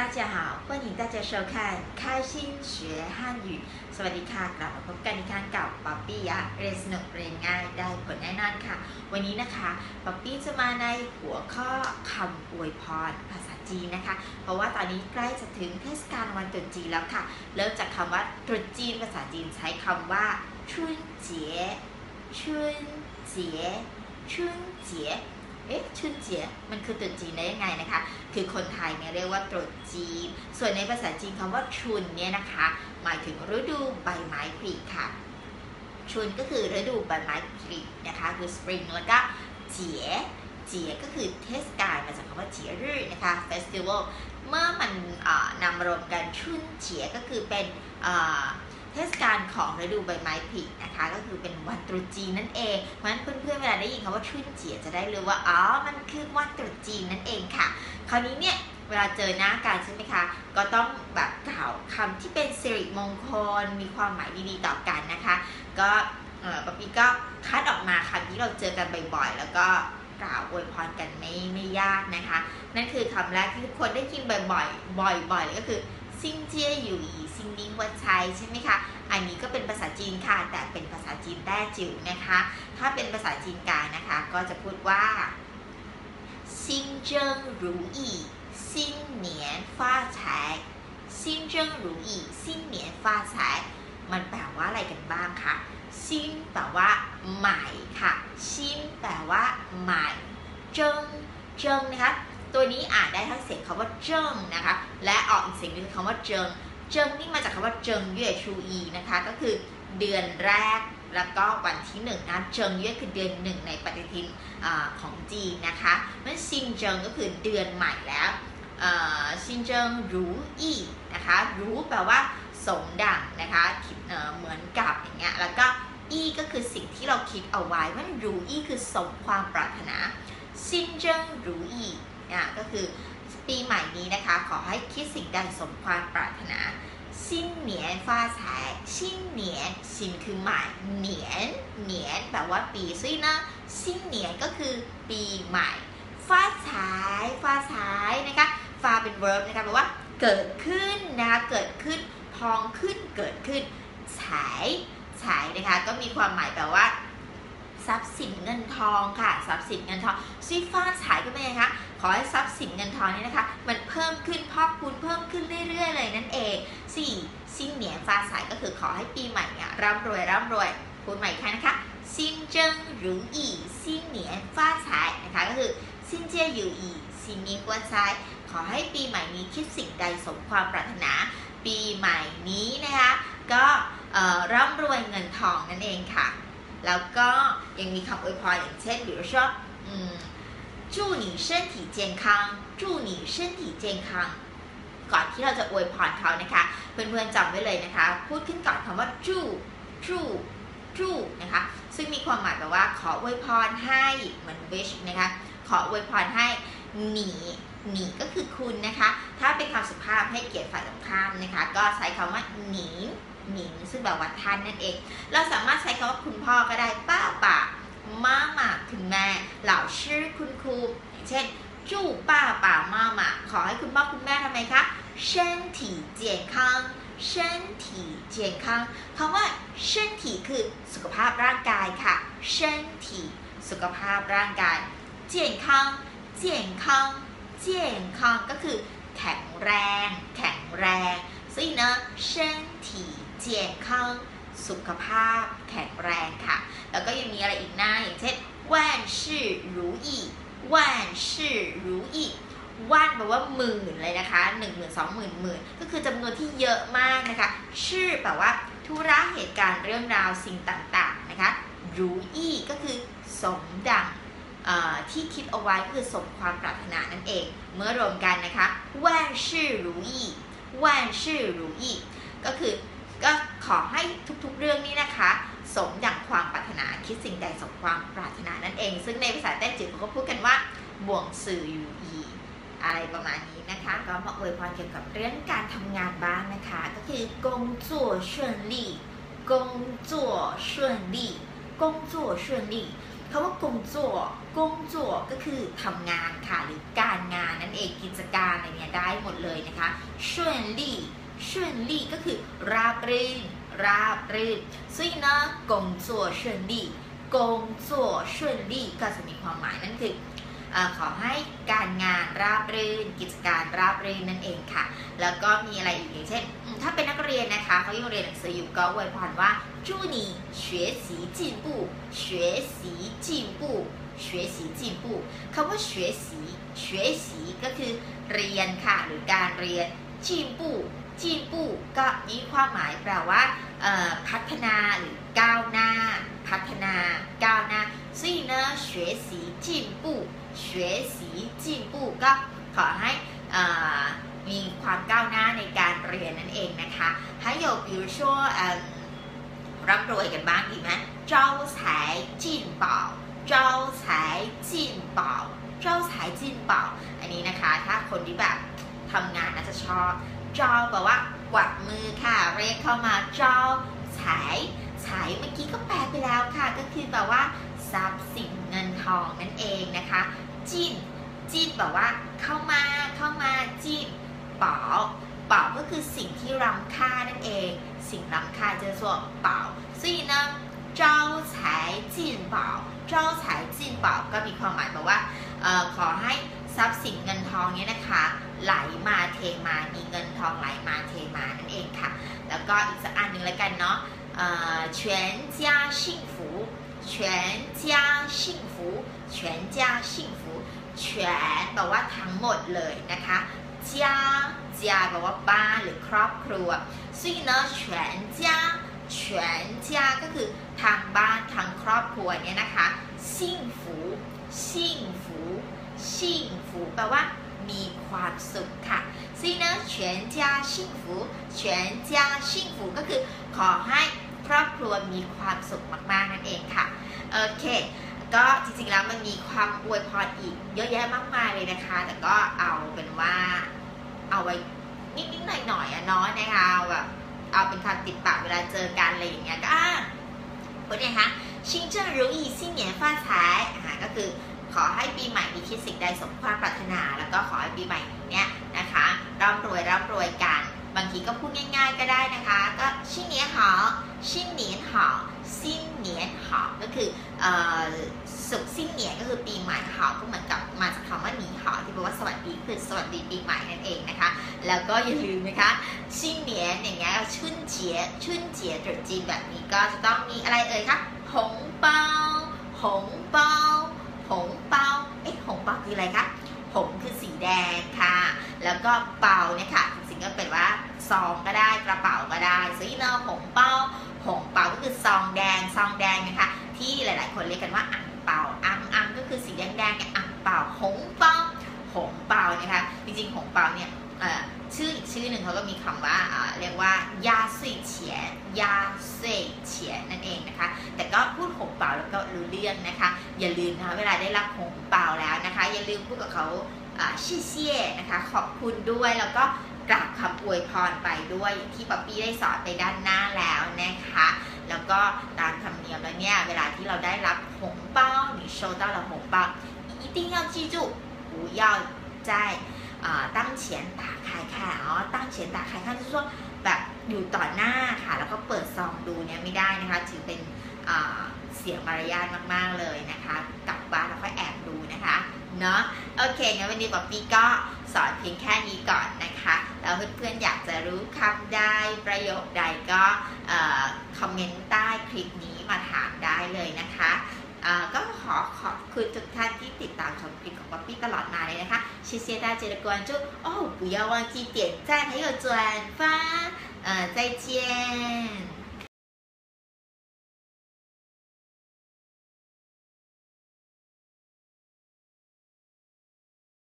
大家好，欢迎大家收看《开心学汉语》สวัสดีค่ะกลับมาพบกันอีกครั้งกับป๊อปปี้ยะเรียนสนุกเรียนง่ายได้ผลแน่นอนค่ะ วันนี้นะคะป๊อปปี้จะมาในหัวข้อคำอวยพรภาษาจีนนะคะ เพราะว่าตอนนี้ใกล้จะถึงเทศกาลวันตรุษจีนแล้วค่ะ เริ่มจากคำว่าตรุษจีนภาษาจีนใช้คำว่าชุนเจี๋ยชุนเจี๋ยชุนเจี๋ย เอ๊ะชุนเจียมันคือตรุษจีนได้ยังไงนะคะ คือคนไทยเนี่ยเรียกว่าตรุษจีน ส่วนในภาษาจีนคำว่าชุนเนี่ยนะคะ หมายถึงฤดูใบไม้ผลิค่ะ ชุนก็คือฤดูใบไม้ผลินะคะ คือ spring แล้วก็เจียเจียก็คือเทศกาลมาจากคำว่าเจียรื่อนะคะ festival เมื่อมันนำรวมกันชุนเจียก็คือเป็น เทศกาลของฤดูใบไม้ผลินะคะ ก็คือเป็นวันตรุษจีนนั่นเอง เพราะฉะนั้นเพื่อนๆเวลาได้ยินคำว่าชุนเจียจะได้รู้ว่าอ๋อ มันคือวันตรุษจีนนั่นเองค่ะ คราวนี้เนี่ยเวลาเจอหน้ากันใช่ไหมคะ ก็ต้องแบบกล่าวคำที่เป็นสิริมงคล มีความหมายดีๆต่อกันนะคะ ก็ปะปีก็คัดออกมาคำที่เราเจอกันบ่อยๆ แล้วก็กล่าวอวยพรกันไม่ไม่ยากนะคะ นั่นคือคำแรกที่ทุกคนได้ยินบ่อยๆ บ่อยๆเลยก็คือซิงเจียอยู่อี ทิ้งนิ้งวัใชัยใช่ไหมคะอันนี้ก็เป็นภาษาจีนค่ะ แต่เป็นภาษาจีนแต้จิ๋วนะคะ ถ้าเป็นภาษาจีนกลางนะคะ ก็จะพูดว่าซิงเจิ้งรูอีซิงเหนียนฟ้าฉายซิงเจิ้งรูอีซิงเหนียนฟ้าฉายมันแปลว่าอะไรกันบ้างคะซิงแปลว่าใหม่ค่ะซิงแปลว่าใหม่เจิ้งเจิ้งนะคะตัวนี้อ่านได้ทั้งเสียงคำว่าเจิ้งนะคะ และออกอีกเสียงหนึ่งคำว่าเจิ้ง เจิงนี่มาจากคำว่าเจิงเย่ชูอีนะคะก็คือเดือนแรกแล้วก็วันที่หนึ่งนะเจิงเย่คือเดือนหนึ่งในปฏิทินอของจีนนะคะมันซินเจิงก็คือเดือนใหม่แล้วซินเจิงรู้อีนะคะรู้แปลว่าสมดังนะคะเหมือนกับอย่างเงี้ยแล้วก็อีก็คือสิ่งที่เราคิดเอาไว้มันรู้อีคือสมความปรารถนาซินเจิงรู้อีอะก็คือ ปีใหม่นี้นะคะ ขอให้คิดสิ่งใดสมความปรารถนาชิ้นเหนียนฟ้าแสงชิ้นเหนียนสินคือใหม่เหนียนเหนียนแบบว่าปีซึ่นะชิ้นเหนียนก็คือปีใหม่ฟ้าฉาฟ้าฉานะคะฟ้าเป็น verb นะคะแปลว่าเกิดขึ้นนะคะเกิดขึ้นพองขึ้นเกิดขึ้นฉายฉายนะคะก็มีความหมายแปลว่า ทรัพย์สินเงินทองค่ะทรัพย์สินเงินทองซีฟ้าสายก็เป็นไงคะขอให้ทรัพย์สินเงินทองนี่นะคะ มันเพิ่มขึ้นพอกคุณเพิ่มขึ้นเรื่อยๆเลยนั่นเองสี่ซิ่งเหนียนฟ้าสายก็คือขอให้ปีใหม่เนี่ยร่ำรวยร่ำรวยพูดใหม่ค่ะนะคะซินเจิ้งหรืออีซิ่งเหนียนฟ้าสายนะคะก็คือซินเจียอยู่อีซินมีกวนซายขอให้ปีใหม่นี้คิดสิ่งใดสมความปรารถนา ปีใหม่นี้นะคะก็ร่ำรวยเงินทองนั่นเองค่ะ แล้วก็ยังมีคำอวยพรอย่างเช่น比如说嗯祝你身体健康祝你身体健康ก่อนที่เราจะอวยพรเขานะคะ เพื่อนๆจำไว้เลยนะคะ พูดขึ้นก่อนคำว่าจู้จู้จู้นะคะ ซึ่งมีความหมายแบบว่า ขออวยพรให้เหมือน wish นะคะ ขออวยพรให้หนีหนีก็คือคุณนะคะ ถ้าเป็นคำสุภาพให้เกียรติฝ่ายตรงข้ามนะคะ ก็ใช้คำว่าหนี หนิงซึ่งแบบว่าท่านนั่นเอง เราสามารถใช้คำว่าคุณพ่อก็ได้ป้าป่าม่าหมาคุณแม่ เหล่าชื่อคุณครูอย่างเช่นจู้ป้าป่าม่าหมาขอให้คุณพ่อคุณแม่ทำไมคะ身体健康身体健康คำว่า身体คือสุขภาพร่างกายค่ะ身体สุขภาพร่างกาย健康健康健康ก็คือแข็งแรง แข็งแรง所以呢身体 健康สุขภาพแข็งแรงค่ะ แล้วก็ยังมีอะไรอีกนะอย่างเช่น万事如意万事如意ว่านแปลว่าหมื่นเลยนะคะหนึ่งหมื่นสองหมื่นหมื่นก็คือจำนวนที่เยอะมากนะคะ ชื่อแปลว่าธุระเหตุการณ์เรื่องราวสิ่งต่างๆนะคะรู้อีก็คือสมดังที่คิดเอาไว้คือสมความปรารถนานั่นเอง เมื่อรวมกันนะคะว่านชื่อรู้อีว่านชื่อรู้อีก็คือ ก็ขอให้ทุกๆเรื่องนี้นะคะ สมอย่างความปรารถนาคิดสิ่งใดสมความปรารถนานั่นเอง ซึ่งในภาษาแต้จิ๋วเขาก็พูดกันว่าบ่วงสื่ออยู่อีอะไรประมาณนี้นะคะก็มาอวยพรเกี่ยวกับเรื่องการทำงานบ้างนะคะ ก็คือกงจั่วเฉินลี่กงจั่วเฉินลี่กงจั่วเฉินลี่คำว่ากงจั่วกงจั่วก็คือทำงานค่ะหรือการงานนั่นเองกิจการอะไรเนี้ยได้หมดเลยนะคะเฉินลี่ 顺利ก็คือราบรื่นราบรื่น所以呢工作顺利工作顺利ก็จะมีความหมายนั่นคือเออขอให้การงานราบรื่น กิจการราบรื่นนั่นเองค่ะ แล้วก็มีอะไรอีกอย่างเช่นอืมถ้าเป็นนักเรียนนะคะเขายังเรียนหนังสืออยู่ก็อวยพรว่า祝你学习进步学习进步学习进步คำว่า学习学习ก็คือเรียนค่ะ หรือการเรียน进步 进步ก็มีความหมายแปลว่าเอ่อพัฒนาหรือก้าวหน้า พัฒนาก้าวหน้า所以呢学习进步学习进步ก็ขอให้เอ่อมีความก้าวหน้าในการเรียนนั่นเองนะคะ还有比如说嗯ร่ำรวยกันบ้างดีไหม招财进宝招财进宝招财进宝อันนี้นะคะ ถ้าคนที่แบบทำงานน่าจะชอบเ จอแปลว่ากวักมือค่ะ เรียกเข้ามาจอฉายฉายเมื่อกี้ก็แปลไปแล้วค่ะ ก็คือแปลว่าทรัพย์สินเงินทองนั่นเองนะคะ จินจีนแบบว่าเข้ามาเข้ามาจีนเป๋าเป๋าก็คือสิ่งที่รำค่านั่นเอง สิ่งรำค่าจะส่วนเป๋าซึ่งนะจ้าฉายจีนเป๋าเจ้าฉายจีนเป๋าก็มีความหมายแบบว่าออขอให้ทรัพย์สินเงินทองเนี้ยนะคะ ไหลมาเทมา มีเงินทองไหลมาเทมานั่นเองค่ะ แล้วก็อีกสักอันหนึ่งแล้วกันเนาะเอ่อ全家幸福全家幸福全家幸福全แปลว่าทั้งหมดเลยนะคะ家家แปลว่าบ้านหรือครอบครัว所以呢全家全家ก็คือทางบ้านทางครอบครัวเนี่ยนะคะ幸福幸福幸福แปลว่า มีความสุขค่ะ所以呢全家幸福全家幸福ก็คือ ขอให้ครอบครัวมีความสุขมากๆนั่นเองค่ะ โอเค ก็จริงๆแล้วมันมีความอวยพรอีก เยอะแยะมากมายเลยนะคะ แต่ก็เอาเป็นว่า เอาไว้นิดๆหน่อยๆอะเนาะนะคะเอาแบบเอาเป็นคำติดปากเวลาเจอกันอะไรอย่างเงี้ยก็อ่ะคนเนี่ยคะชิงเจิ้ง如意新年发财อ่าก็คือ ขอให้ปีใหม่มีคิดสิ่งใดสมความปรารถนา แล้วก็ขอให้ปีใหม่เนี้ยนะคะร่ำรวยร่ำรวยกัน บางทีก็พูดง่าย ๆ ก็ได้นะคะ ก็ชินเหนียนหอชินเหนียนหอซินเหนียนหอก็คือเอ่อสุขสิ้นเหนียนก็คือปีใหม่หอก็เหมือนกับมาจากคำว่าหนีหอที่แปลว่าสวัสดีคือสวัสดีปีใหม่นั่นเองนะคะ แล้วก็อย่าลืมนะคะชินเหนียนอย่างเงี้ยชุนเจียชุนเจียตรุษจีนแบบนี้ก็จะต้องมีอะไรเอ่ยคะหงเปาหงเปา หงเปาเอ๊ะหงเปาคืออะไรคะหงคือสีแดงค่ะ แล้วก็เปาเนี่ยค่ะจริงๆก็เป็นว่าซองก็ได้กระเป๋าก็ได้ซึ่งเนาหงเปาหงเปาก็คือซองแดงซองแดงนะคะที่หลาย ๆ คนเรียกกันว่าอ่างเปาอังอังก็คือสีแดงๆเนี่ยอ่างเปาหงเปาหงเปานะคะจริงๆหงเปาเนี่ยเอ่อ ชื่ออีกชื่อหนึ่งเขาก็มีคำว่าอ่าเรียกว่ายาซุยเฉียนยาซุยเฉียนนั่นเองนะคะ แต่ก็พูดหงเปาแล้วก็รู้เรื่องนะคะ อย่าลืมนะคะเวลาได้รับหงเปาแล้วนะคะ อย่าลืมพูดกับเขาอ่าชิเซี่ยนะคะ ขอบคุณด้วยแล้วก็กราบคำอวยพรไปด้วยอย่างที่ป๊อปปี้ได้สอนไปด้านหน้าแล้วนะคะ แล้วก็ตามธรรมเนียมแล้วเนี่ย เวลาที่เราได้รับหงเปาหรือโชว์到了红包一定要记住不要 ตั้งเฉียนตาคายค่ะอ๋อตั้งเฉียนตาคายค่ะคืวแบบอยู่ต่อหน้าค่ะ แล้วก็เปิดซองดูเนี่ยไม่ได้นะคะถือเป็นเสียงมารยาทมากๆเลยนะคะกลับบ้านแล้วก็แอบดูนะคะเนาะโอเคงั้นวันนี้บ๊อปปี้ก็สอนเพียงแค่นี้ก่อนนะคะ แล้วเพื่อนๆอยากจะรู้คำใดประโยคใดก็คอมเมนต์ใต้คลิปนี้มาถามได้เลยนะคะ ก็ขอขอบคุณทุกท่านที่ติดตามชมคลิปของป๊อปปี้ตลอดมาเลยนะคะ谢谢大家的关注哦不要忘记点赞还有转发呃再见